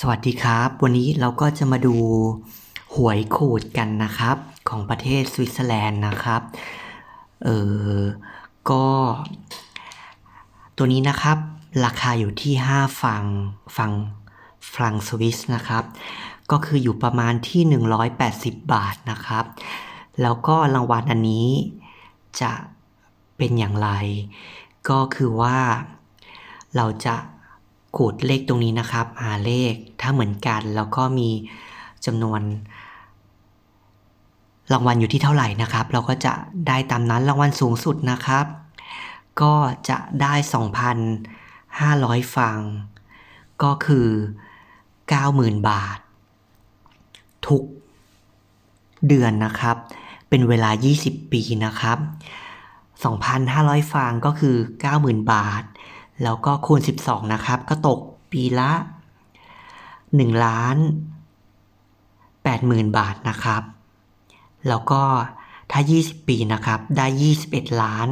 สวัสดีครับ วันนี้เราก็จะมาดูหวยขูดกันนะครับ ของประเทศสวิตเซอร์แลนด์นะครับ เออก็ ตัวนี้นะครับ ราคาอยู่ที่ 5 ฟังฟังฟังสวิสนะครับ ก็คืออยู่ประมาณที่ 180 บาทนะครับ แล้วก็รางวัลอันนี้จะเป็นอย่างไร ก็คือว่าเราจะ ขูดเลขตรงนี้นะครับหาเลขถ้าเหมือนกัน แล้วก็มีจำนวนรางวัลอยู่ที่เท่าไหร่นะครับ เราก็จะได้ตามนั้นรางวัลสูงสุดนะครับ ก็จะได้ 2,500 ฟัง ก็คือ 90,000 บาท ทุกเดือนนะครับ เป็นเวลา 20 ปีนะครับ 2,500ฟางก็คือ 90,000 บาท แล้วก็คูณ 12 นะครับ ก็ตกปีละ1ล้าน80,000 บาทนะครับ แล้วก็ถ้า 20 ปีนะครับ ได้ 21 ล้าน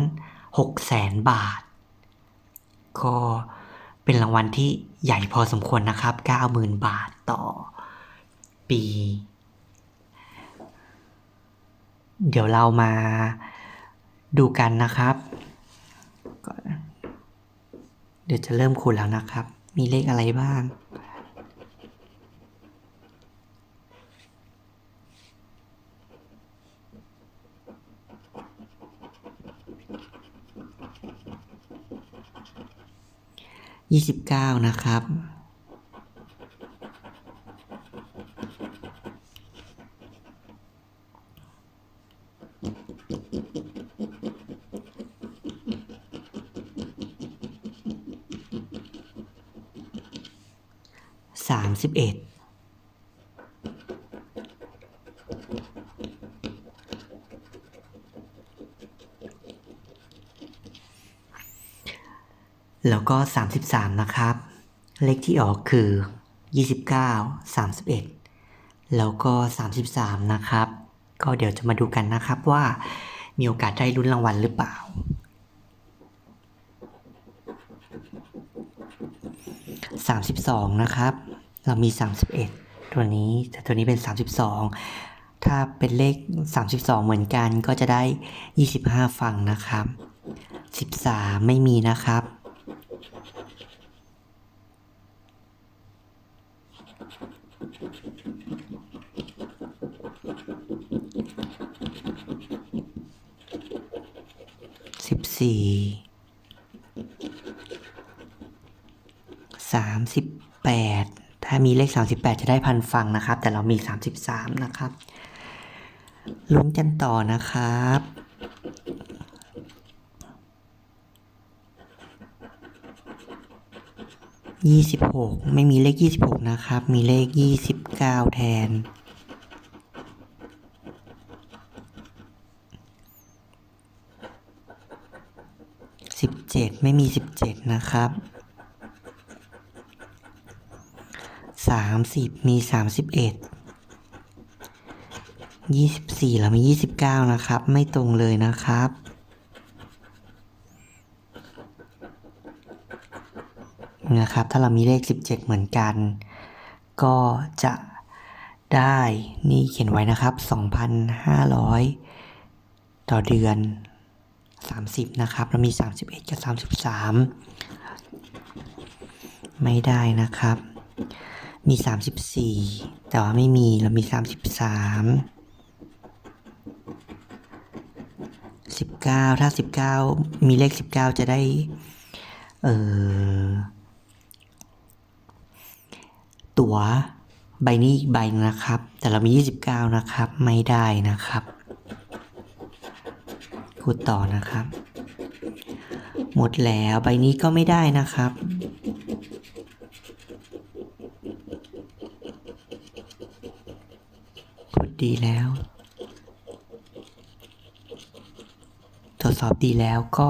6แสนบาท ก็เป็นรางวัลที่ใหญ่พอสมควรนะครับ 90,000 บาทต่อปี เดี๋ยวเรามาดูกันนะครับ เดี๋ยวจะเริ่มคูณแล้วนะครับ มีเลขอะไรบ้าง ยี่สิบเก้านะครับ สามสิบเอ็ดแล้วก็ 33 นะครับ เลขที่ออกคือ 29 31 แล้วก็ 33 นะครับ ก็เดี๋ยวจะมาดูกันนะครับว่ามีโอกาสได้ลุ้นรางวัลหรือเปล่า 32 นะครับ เรามี 31 ตัวนี้แต่ตัวนี้เป็น 32 ถ้าเป็นเลข 32 เหมือนกันก็จะได้ 25ฟังนะครับ 13 ไม่มีนะครับสิบสี่สามสิบแปด ถ้ามีเลขสามสิบแปดจะได้พันฟังนะครับ แต่เรามีสามสิบสามนะครับ ลุ้นกันต่อนะครับยี่สิบหกไม่มีเลขยี่สิบหกนะครับ มีเลขยี่สิบเก้าแทน สิบเจ็ดไม่มีสิบเจ็ดนะครับ สามสิบมีสามสิบเอ็ดยี่สิบสี่เรามียี่สิบเก้านะครับ ไม่ตรงเลยนะครับ นะครับ ถ้าเรามีเลขสิบเจ็ดเหมือนกัน ก็จะได้นี่เขียนไว้นะครับสองพันห้าร้อยต่อเดือน 30 นะครับเรามี 31 กับ 33 ไม่ได้นะครับ มี 34 แต่ว่าไม่มีเรามี 33 19 ถ้า 19 มีเลข 19 จะได้ เอ่อ ตั๋วใบนี้อีกใบนึงนะครับ แต่เรามี 29 นะครับ ไม่ได้นะครับพูดต่อนะครับ หมดแล้วใบนี้ก็ไม่ได้นะครับ พู ดีแล้ว ตรวจสอบดีแล้วก็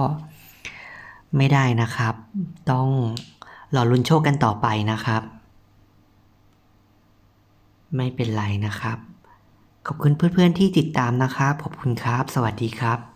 ไม่ได้นะครับ ต้องหล่อลุ้นโชคกันต่อไปนะครับ ไม่เป็นไรนะครับ ขอบคุณเพื่อนๆที่ติดตามนะครับ ขอบคุณครับ สวัสดีครับ